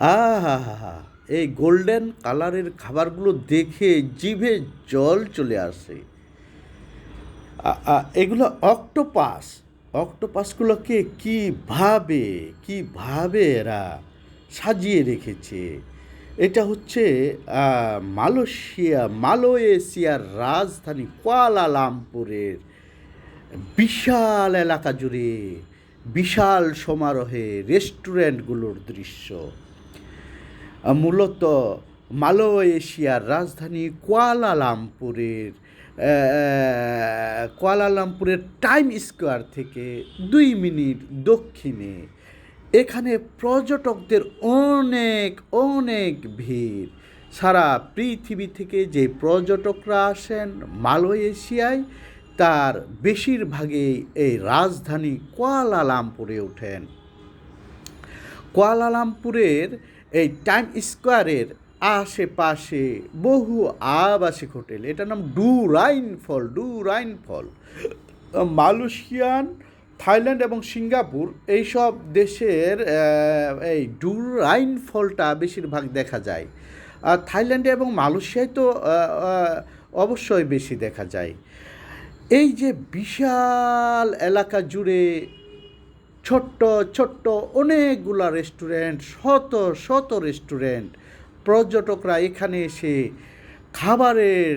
আহা এই গোল্ডেন কালারের খাবারগুলো দেখে জিভে জল চলে আসে। এগুলো অক্টোপাস। অক্টোপাসগুলোকে কীভাবে কীভাবে এরা সাজিয়ে রেখেছে? এটা হচ্ছে মালয়েশিয়া, মালয়েশিয়ার রাজধানী কুয়ালালামপুরের বিশাল এলাকা জুড়ে বিশাল সমারোহে রেস্টুরেন্টগুলোর দৃশ্য। মূলত মালয়েশিয়ার রাজধানী কুয়ালালামপুরের কুয়ালালামপুরের টাইম স্কোয়ার থেকে দুই মিনিট দক্ষিণে। এখানে পর্যটকদের অনেক অনেক ভিড়। সারা পৃথিবী থেকে যে পর্যটকরা আসেন মালয়েশিয়ায়, তার বেশিরভাগই এই রাজধানী কুয়ালালামপুরে ওঠেন। কুয়ালালামপুরের এই টাইম স্কোয়ারের আশেপাশে বহু আবাসিক হোটেল। এটার নাম ডু রাইন ফল ডু রাইন ফল মালয়েশিয়ান, থাইল্যান্ড এবং সিঙ্গাপুর, এইসব দেশের এই ডু রাইন ফলটা বেশিরভাগ দেখা যায়। আর থাইল্যান্ডে এবং মালয়েশিয়ায় তো অবশ্যই বেশি দেখা যায়। এই যে বিশাল এলাকা জুড়ে ছোট্ট ছোট্ট অনেকগুলা রেস্টুরেন্ট শত শত রেস্টুরেন্ট পর্যটকরা এখানে এসে খাবারের,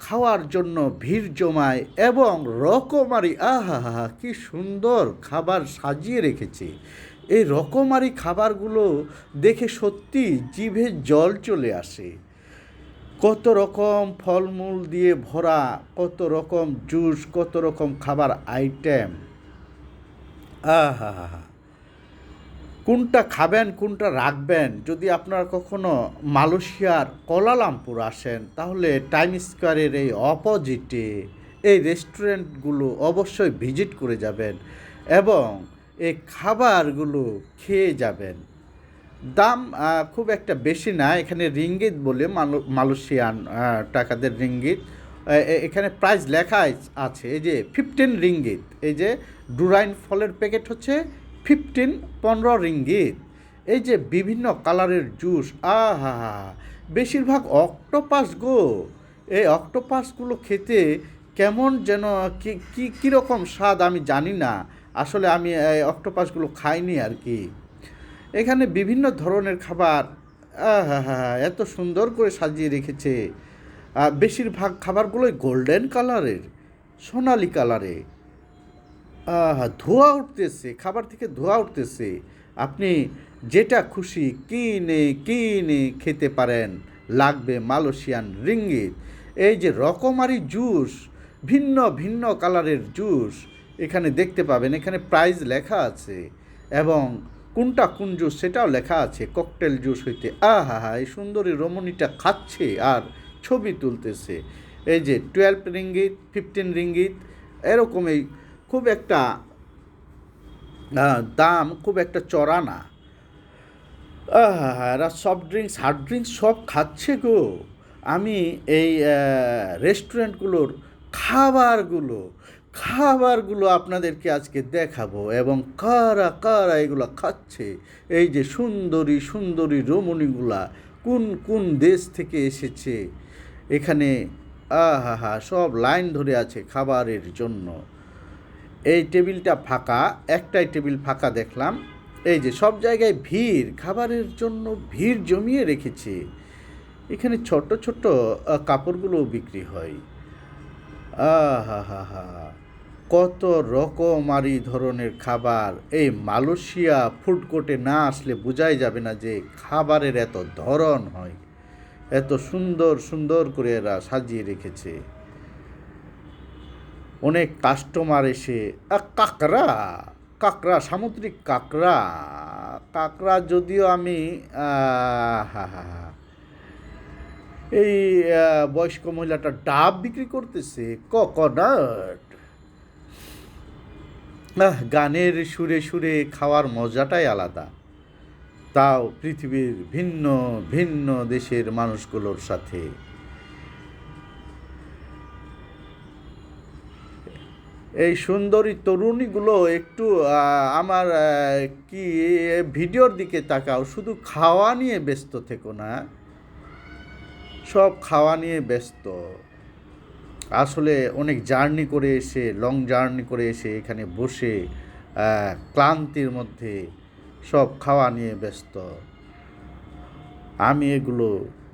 খাওয়ার জন্য ভিড় জমায় এবং রকমারি আহা কি সুন্দর খাবার সাজিয়ে রেখেছে। এই রকমারি খাবারগুলো দেখে সত্যি জিভে জল চলে আসে। কত রকম ফলমূল দিয়ে ভরা, কত রকম জুস, কত রকম খাবার আইটেম কোনটা খাবেন, কোনটা রাখবেন? যদি আপনারা কখনো মালয়েশিয়ার কোলালামপুর আসেন, তাহলে টাইম স্কোয়ারের এই অপোজিটে এই রেস্টুরেন্টগুলো অবশ্যই ভিজিট করে যাবেন এবং এই খাবারগুলো খেয়ে যাবেন। দাম খুব একটা বেশি না, এখানে রিঙ্গিত বলে মালয়- মালয়েশিয়ান টাকাদের রিঙ্গিত। এখানে প্রাইস লেখা আছে, এই যে ফিফটিন রিঙ্গিত এই যে ডুরাইন ফলের প্যাকেট হচ্ছে ফিফটিন পনেরো রিঙ্গিত এই যে বিভিন্ন কালারের জুস আহা, বেশিরভাগ অক্টোপাস গো। এই অক্টোপাসগুলো খেতে কেমন যেন, কি কি, কীরকম স্বাদ আমি জানি না। আসলে আমি এই অক্টোপাসগুলো খাইনি আর কি। এখানে বিভিন্ন ধরনের খাবার, আহা, এত সুন্দর করে সাজিয়ে রেখেছে। বেশিরভাগ খাবারগুলোই গোল্ডেন কালারের সোনালি কালারে ধোয়া উঠতেছে, খাবার থেকে ধোয়া উঠতেছে। আপনি যেটা খুশি কিনে কিনে খেতে পারেন। লাগবে মালয়েশিয়ান রিঙ্গিত। এই যে রকমারি জুস, ভিন্ন ভিন্ন কালারের জুস, এখানে দেখতে পাবেন, এখানে প্রাইস লেখা আছে। এবং কোনটা কোন জুস সেটাও লেখা আছে ককটেল জুস হইতে। আহা হা এই সুন্দরী রমণীটা খাচ্ছে, আর ছবি তুলতেছে। এই যে টুয়েলভ রিঙ্গিত ফিফটিন রিঙ্গিত এরকম এই খুব একটা দাম খুব একটা চড়া না। এরা সফট ড্রিঙ্কস হার্ড ড্রিঙ্কস সব খাচ্ছে গো। আমি এই রেস্টুরেন্টগুলোর খাবারগুলো খাবারগুলো আপনাদেরকে আজকে দেখাবো এবং কারা কারা এগুলো খাচ্ছে? এই যে সুন্দরী সুন্দরী রমণীগুলা কোন কোন দেশ থেকে এসেছে? এখানে আহা হা সব লাইন ধরে আছে খাবারের জন্য। এই টেবিলটা ফাঁকা একটাই টেবিল ফাঁকা দেখলাম। এই যে সব জায়গায় ভিড় খাবারের জন্য ভিড় জমিয়ে রেখেছে। এখানে ছোট ছোট আহ, কাপড়গুলোও বিক্রি হয়। আহা হা হা কত রকমারি ধরনের খাবার। এই মালয়েশিয়া ফুড কোর্টে না আসলে বোঝাই যাবে না যে খাবারের এত ধরন হয়। এত সুন্দর সুন্দর করে এরা সাজিয়ে রেখেছে। অনেক কাস্টমার এসে আহ, কাঁকড়া কাঁকড়া সামুদ্রিক কাঁকড়া কাঁকড়া যদিও আমি এই বয়স্ক মহিলাটা ডাব বিক্রি করতেছে ককনাট গানের সুরে সুরে খাওয়ার মজাটাই আলাদা। তাও পৃথিবীর ভিন্ন ভিন্ন দেশের মানুষগুলোর সাথে। এই সুন্দরী তরুণীগুলো একটু আমার কি ভিডিওর দিকে তাকাও। শুধু খাওয়া নিয়ে ব্যস্ত থেকো না, সব খাওয়া নিয়ে ব্যস্ত। আসলে অনেক জার্নি করে এসে, লং জার্নি করে এসে এখানে বসে ক্লান্তির মধ্যে সব খাওয়া নিয়ে ব্যস্ত। আমি এগুলো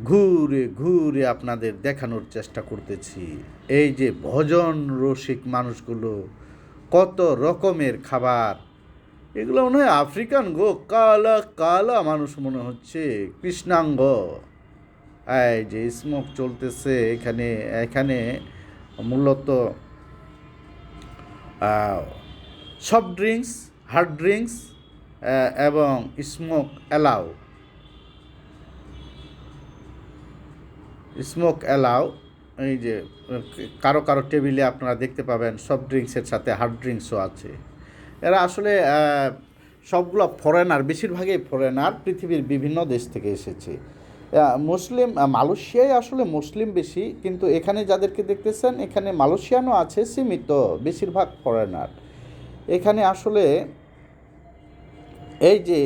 ঘুরে ঘুরে আপনাদের দেখানোর চেষ্টা করতেছি। এই যে ভজন রসিক মানুষগুলো, কত রকমের খাবার। এগুলো মনে হয় আফ্রিকান গো, কালা কালা মানুষ মনে হচ্ছে, কৃষ্ণাঙ্গ। এই যে স্মোক চলতেছে এখানে এখানে মূলত সফট ড্রিঙ্কস, হার্ড ড্রিঙ্কস এবং স্মোক অ্যালাউ স্মোক অ্যালাউ এই যে, কারও কারও টেবিলে আপনারা দেখতে পাবেন সফট ড্রিঙ্কসের সাথে হার্ড ড্রিঙ্কসও আছে। এরা আসলে সবগুলো ফরেনার বেশিরভাগই ফরেনার পৃথিবীর বিভিন্ন দেশ থেকে এসেছে। মুসলিম মালয়েশিয়ায় আসলে মুসলিম বেশি, কিন্তু এখানে যাদেরকে দেখতেছেন, এখানে মালয়েশিয়ানও আছে, সীমিত, বেশিরভাগ ফরেনার এখানে আসলে এই যে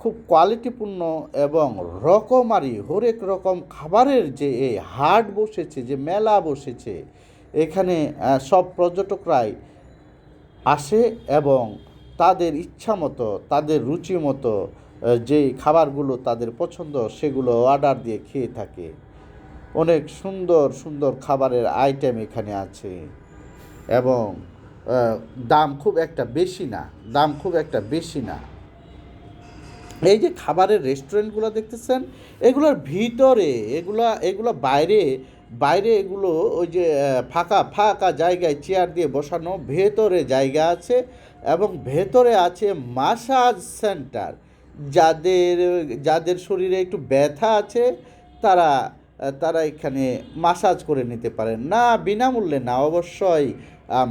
খুব কোয়ালিটিপূর্ণ এবং রকমারি, হরেক রকম খাবারের যে এই হাট বসেছে, যে মেলা বসেছে, এখানে সব পর্যটকরাই আসে এবং তাদের ইচ্ছা মতো, তাদের রুচি মতো যেই খাবারগুলো তাদের পছন্দ, সেগুলো অর্ডার দিয়ে খেয়ে থাকে। অনেক সুন্দর সুন্দর খাবারের আইটেম এখানে আছে। এবং দাম খুব একটা বেশি না, দাম খুব একটা বেশি না। এই যে খাবারের রেস্টুরেন্টগুলো দেখতেছেন, এগুলোর ভিতরে, এগুলা, এগুলো বাইরে বাইরে এগুলো ওই যে ফাঁকা ফাঁকা জায়গায় চেয়ার দিয়ে বসানো, ভেতরে জায়গা আছে এবং ভেতরে আছে মাসাজ সেন্টার। যাদের যাদের শরীরে একটু ব্যথা আছে, তারা তারা এখানে মাসাজ করে নিতে পারেন। না, বিনামূল্যে না, অবশ্যই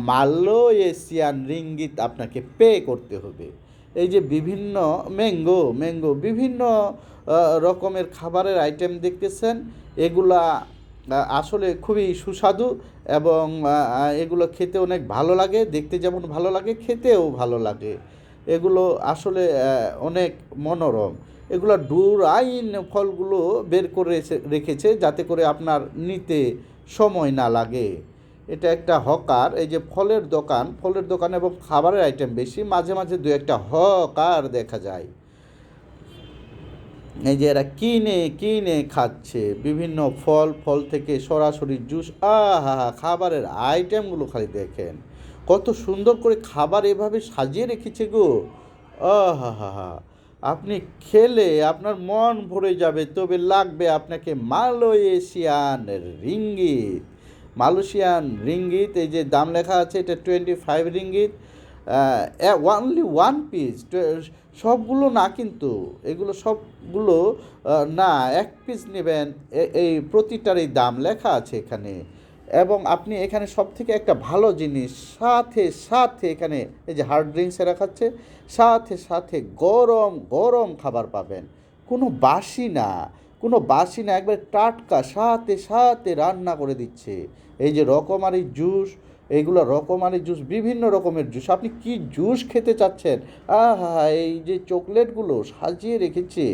মালয়েশিয়ান রিঙ্গিত আপনাকে পে করতে হবে। এই যে বিভিন্ন ম্যাঙ্গো ম্যাঙ্গো বিভিন্ন রকমের খাবারের আইটেম দেখতেছেন, এগুলা আসলে খুবই সুস্বাদু এবং এগুলো খেতে অনেক ভালো লাগে, দেখতে যেমন ভালো লাগে, খেতেও ভালো লাগে। এগুলো আসলে অনেক মনোরম। এগুলো ডুর আইন ফলগুলো বের করে রেখেছে যাতে করে আপনার নিতে সময় না লাগে। এটা একটা হকার, এই যে ফলের দোকান ফলের দোকান এবং খাবারের আইটেম বেশি, মাঝে মাঝে দু একটা হকার দেখা যায়। এই যে এরা কিনে কিনে খাচ্ছে, বিভিন্ন ফল ফল থেকে সরাসরি জুস, আহা, খাবারের আইটেমগুলো খালি দেখেন। কত সুন্দর করে খাবার এভাবে সাজিয়ে রেখেছে গো। আহা, হা হা। আপনি খেলে আপনার মন ভরে যাবে, তবে লাগবে আপনাকে মালয়েশিয়ান রিঙ্গিত। মালয়েশিয়ান রিঙ্গিত, এই যে দাম লেখা আছে, এটা twenty five ringgit only one piece সবগুলো না কিন্তু, এগুলো সবগুলো না, এক পিস নেবেন এই প্রতিটারই দাম লেখা আছে এখানে। এবং আপনি এখানে সব থেকে একটা ভালো জিনিস, সাথে সাথে এখানে এই যে হার্ড ড্রিঙ্কস এরা খাচ্ছে, সাথে সাথে গরম গরম খাবার পাবেন। কোনো বাসি না, কোনো বাসি না, একবার টাটকা, সাথে সাথে রান্না করে দিচ্ছে। এই যে রকমারি জুস এইগুলো রকমারি জুস বিভিন্ন রকমের জুস আপনি কি জুস খেতে চাচ্ছেন? আহা, এই যে চকলেটগুলো সাজিয়ে রেখেছে।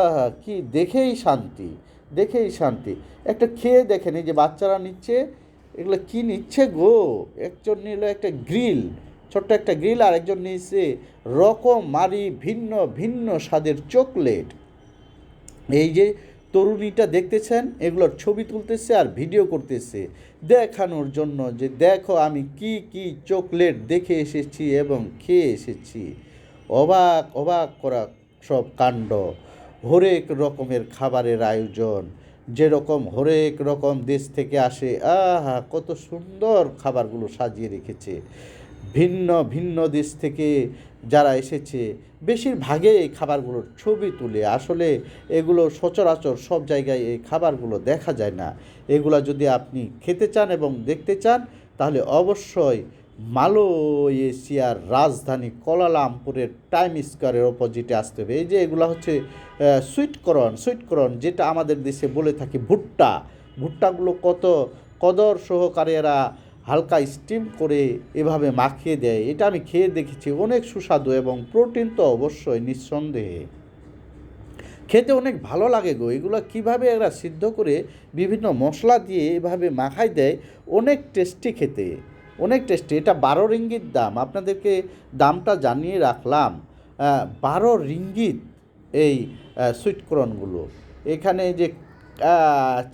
আহা, কি দেখেই শান্তি। দেখেই শান্তি। একটা খেয়ে দেখেন যে বাচ্চারা নিচ্ছে, এগুলো কি নিচ্ছে গো? একজন নিল একটা গ্রিল, ছোট্ট একটা গ্রিল আর একজন নিয়েছে রকমারি, ভিন্ন ভিন্ন স্বাদের চকলেট। এই যে তরুণীটা দেখতেছেন, এগুলোর ছবি তুলতেছে আর ভিডিও করতেছে। দেখানোর জন্য যে, দেখো, আমি কি কি চকলেট দেখে এসেছি এবং খেয়ে এসেছি। অবাক অবাক করা সব কাণ্ড। হরেক রকমের খাবারের আয়োজন। যেরকম হরেক রকম দেশ থেকে আসে, আহা, কত সুন্দর খাবারগুলো সাজিয়ে রেখেছে। ভিন্ন ভিন্ন দেশ থেকে যারা এসেছে, বেশিরভাগে এই খাবারগুলোর ছবি তুলে। আসলে এগুলো সচরাচর সব জায়গায় এই খাবারগুলো দেখা যায় না। এগুলো যদি আপনি খেতে চান এবং দেখতে চান, তাহলে অবশ্যই মালয়েশিয়ার রাজধানী কোলালামপুরের টাইম স্কোয়ারের অপোজিটে আসতে হবে। এই যে এগুলো হচ্ছে সুইটকরণ সুইটকরণ যেটা আমাদের দেশে বলে থাকি ভুট্টা। ভুট্টাগুলো কত কদর সহকারে এরা হালকা স্টিম করে এভাবে মাখিয়ে দেয়। এটা আমি খেয়ে দেখেছি, অনেক সুস্বাদু এবং প্রোটিন তো অবশ্যই, নিঃসন্দেহে। খেতে অনেক ভালো লাগে গো। এগুলো কীভাবে এরা সিদ্ধ করে বিভিন্ন মশলা দিয়ে এভাবে মাখাই দেয়, অনেক টেস্টি খেতে। অনেক টেস্টি। এটা বারো রিঙ্গিত দাম। আপনাদেরকে দামটা জানিয়ে রাখলাম। বারো রিঙ্গিত এই সুইটকর্নগুলো। এখানে যে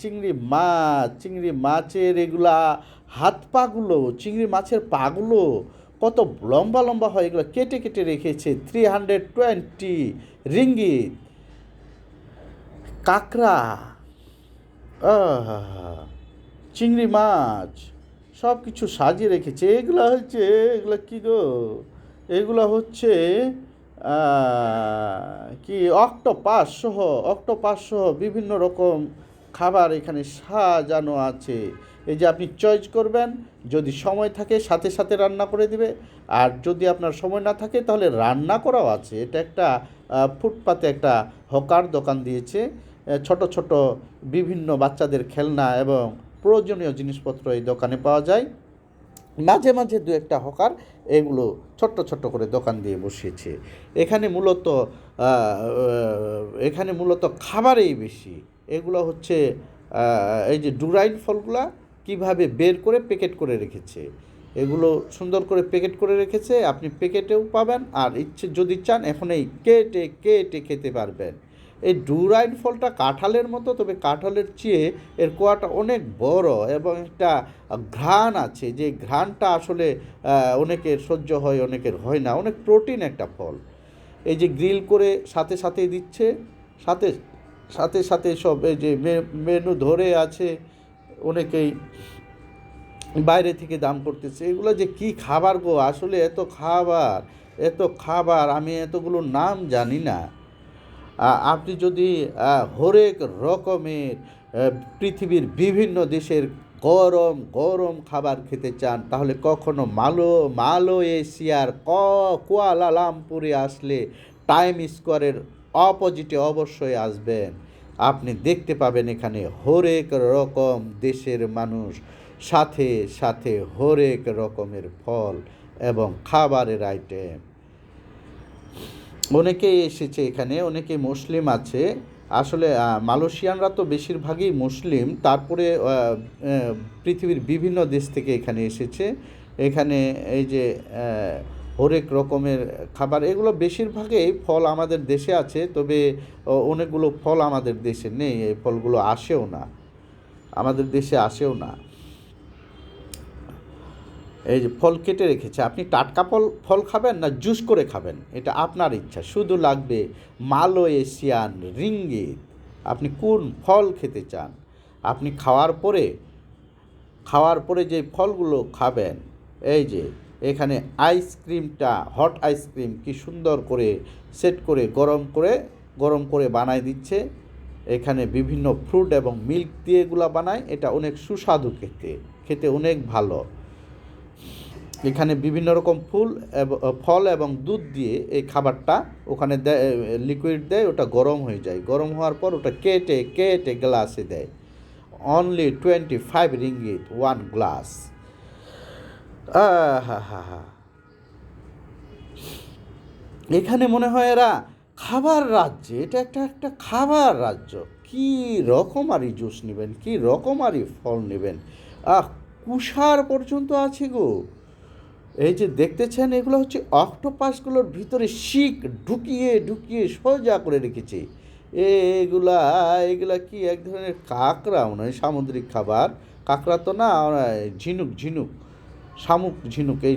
চিংড়ি মাছ, চিংড়ি মাছের এগুলা হাত পাগুলো, চিংড়ি মাছের পাগুলো কত লম্বা লম্বা হয় এগুলো কেটে কেটে রেখেছে। Three hundred twenty ringgit. কাঁকড়া। চিংড়ি মাছ। সব কিছু সাজিয়ে রেখেছে। এগুলো হচ্ছে, এগুলো কি গো? এগুলো হচ্ছে কি অক্টোপাস সহ অক্টোপাস সহ বিভিন্ন রকম খাবার এখানে সাজানো আছে। এই যে আপনি চয়েস করবেন, যদি সময় থাকে সাথে সাথে রান্না করে দিবে। আর যদি আপনার সময় না থাকে, তাহলে রান্না করাও আছে। এটা একটা ফুটপাতে একটা হকার দোকান দিয়েছে। ছোট ছোট বিভিন্ন বাচ্চাদের খেলনা এবং প্রয়োজনীয় জিনিসপত্র এই দোকানে পাওয়া যায়। মাঝে মাঝে দু একটা হকার এগুলো ছোট্ট ছোট্ট করে দোকান দিয়ে বসিয়েছে। এখানে মূলত এখানে মূলত খাবারেই বেশি। এগুলো হচ্ছে এই যে ডুরাইন ফলগুলা কীভাবে বের করে প্যাকেট করে রেখেছে। এগুলো সুন্দর করে প্যাকেট করে রেখেছে, আপনি প্যাকেটেও পাবেন, আর ইচ্ছে যদি চান এখন এই কেটে কেটে খেতে পারবেন। এই ডুরাইন ফলটা কাঁঠালের মতো, তবে কাঁঠালের চেয়ে এর কোয়াটা অনেক বড় এবং একটা ঘ্রাণ আছে। যে ঘ্রাণটা আসলে অনেকের সহ্য হয়, অনেকের হয় না। অনেক প্রোটিন একটা ফল। এই যে গ্রিল করে সাথে সাথেই দিচ্ছে, সাথে সাথে সাথে সব এই যে মেনু ধরে আছে, অনেকেই বাইরে থেকে দাম করতেছে। এগুলো যে কি খাবার গো? আসলে এত খাবার এত খাবার, আমি এতগুলো নাম জানি না। আপনি যদি হরেক রকমের পৃথিবীর বিভিন্ন দেশের গরম গরম খাবার খেতে চান, তাহলে কখনো মালো, মালয়েশিয়ার ক, কুয়ালালামপুরে আসলে টাইম স্কোয়ারের অপোজিটে অবশ্যই আসবেন। আপনি দেখতে পাবেন এখানে হরেক রকম দেশের মানুষ সাথে সাথে হরেক রকমের ফল এবং খাবারের আইটেম অনেকেই এসেছে এখানে, অনেকে মুসলিম আছে। আসলে মালয়েশিয়ানরা তো বেশিরভাগই মুসলিম। তারপরে পৃথিবীর বিভিন্ন দেশ থেকে এখানে এসেছে। এখানে এই যে হরেক রকমের খাবার, এগুলো বেশিরভাগই ফল আমাদের দেশে আছে, তবে অনেকগুলো ফল আমাদের দেশে নেই। এই ফলগুলো আসেও না। আমাদের দেশে আসেও না। এই যে ফল কেটে রেখেছে, আপনি টাটকা ফল ফল খাবেন না জুস করে খাবেন? এটা আপনার ইচ্ছা। শুধু লাগবে মালয়েশিয়ান রিঙ্গিত। আপনি কোন ফল খেতে চান? আপনি খাওয়ার পরে খাওয়ার পরে যে ফলগুলো খাবেন, এই যে এখানে আইসক্রিমটা, হট আইসক্রিম কি সুন্দর করে সেট করে গরম করে গরম করে বানায় দিচ্ছে। এখানে বিভিন্ন ফ্রুট এবং মিল্ক দিয়ে এগুলা বানায়। এটা অনেক সুস্বাদু খেতে খেতে অনেক ভালো। এখানে বিভিন্ন রকম ফুল ফল এবং দুধ দিয়ে এই খাবারটা ওখানে দেয় লিকুইড দেয়, ওটা গরম হয়ে যায়। গরম হওয়ার পর ওটা কেটে কেটে গ্লাসে দেয়। Only twenty five ringgit one glass হা হা এখানে মনে হয় এরা খাবার রাজ্যে, এটা একটা একটা খাবার রাজ্য। কি রকমারি জুস নেবেন? কি রকমারি ফল নেবেন? আহ, কুষার পর্যন্ত আছে গো। এই যে দেখতেছেন, এগুলো হচ্ছে অক্টোপাসগুলোর ভিতরে শিক ঢুকিয়ে ঢুকিয়ে সোজা করে রেখেছে। এগুলা এগুলা কি এক ধরনের কাঁকড়া হয় সামুদ্রিক খাবার? কাঁকড়া তো না ঝিনুক ঝিনুক, শামুক, ঝিনুক, এই